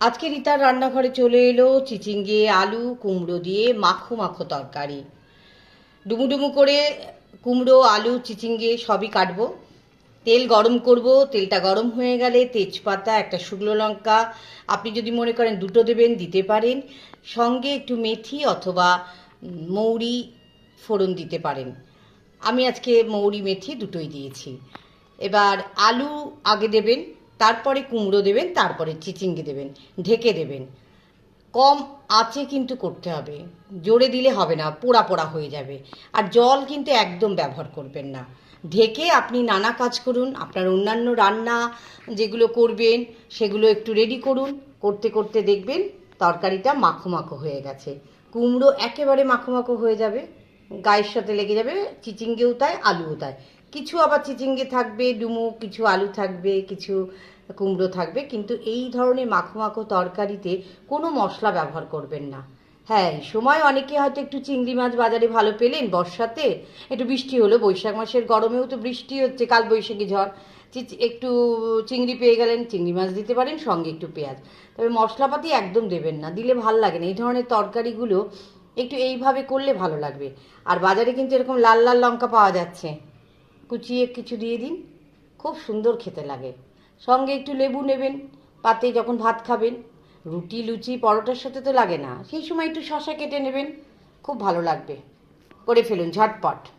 আজকে রিতার রান্নাঘরে চলে এলো চিচিঙ্গে, আলু, কুমড়ো দিয়ে মাখো মাখো তরকারি। ডুমুডুমু করে কুমড়ো, আলু, চিচিঙ্গে সবই কাটবো। তেল গরম করব। তেলটা গরম হয়ে গেলে তেজপাতা, একটা শুকনো লঙ্কা, আপনি যদি মনে করেন দুটো দেবেন, দিতে পারেন। সঙ্গে একটু মেথি অথবা মৌরি ফোড়ন দিতে পারেন। আমি আজকে মৌরি, মেথি দুটোই দিয়েছি। এবার আলু আগে দেবেন। তারপরে কুমড়ো দেবেন, তারপরে চিচিঙ্গে দেবেন, ঢেকে দেবেন। কম আঁচে কিন্তু করতে হবে। জোরে দিলে হবে না, পোড়া পোড়া হয়ে যাবে। আর জল কিন্তু একদম ব্যবহার করবেন না। ঢেকে আপনি নানা কাজ করুন, আপনার অন্যান্য রান্না যেগুলো করবেন, সেগুলো একটু রেডি করুন। করতে করতে দেখবেন তরকারিটা মাখো মাখো হয়ে গেছে। কুমড়ো একেবারে মাখো মাখো হয়ে যাবে। গায়ের সাথে লেগে যাবে, চিচিঙ্গেও তাই, আলুও তাই। কিছু আবার চিচিঙ্গে থাকবে, ডুমু, কিছু আলু থাকবে, কিছু কুমড়ো থাকবে, কিন্তু এই ধরনের মাখো মাখো তরকারিতে কোনো মশলা ব্যবহার করবেন না। হ্যাঁ এই সময় অনেকে হয়তো একটু চিংড়ি মাছ বাজারে ভালো পেলেন বর্ষাতে, একটু বৃষ্টি হলো, বৈশাখ মাসের গরমেও তো বৃষ্টি হচ্ছে কাল বৈশাখী ঝড় একটু চিংড়ি পেয়ে গেলেন, চিংড়ি মাছ দিতে পারেন, সঙ্গে একটু পেঁয়াজ। তবে মশলাপাতি একদম দেবেন না, দিলে ভালো লাগে না। এই ধরনের তরকারিগুলো একটু এইভাবে করলে ভালো লাগবে। আর বাজারে কিন্তু এরকম লাল লাল লঙ্কা পাওয়া যাচ্ছে। কুচিয়ে কিছু দিয়ে দিন। খুব সুন্দর খেতে লাগে। সঙ্গে একটু লেবু নেবেন, পাতে যখন ভাত খাবেন। রুটি, লুচি, পরোটার সাথে তো লাগে না। সেই সময় একটু শশা কেটে নেবেন, খুব ভালো লাগবে। করে ফেলুন ঝটপট।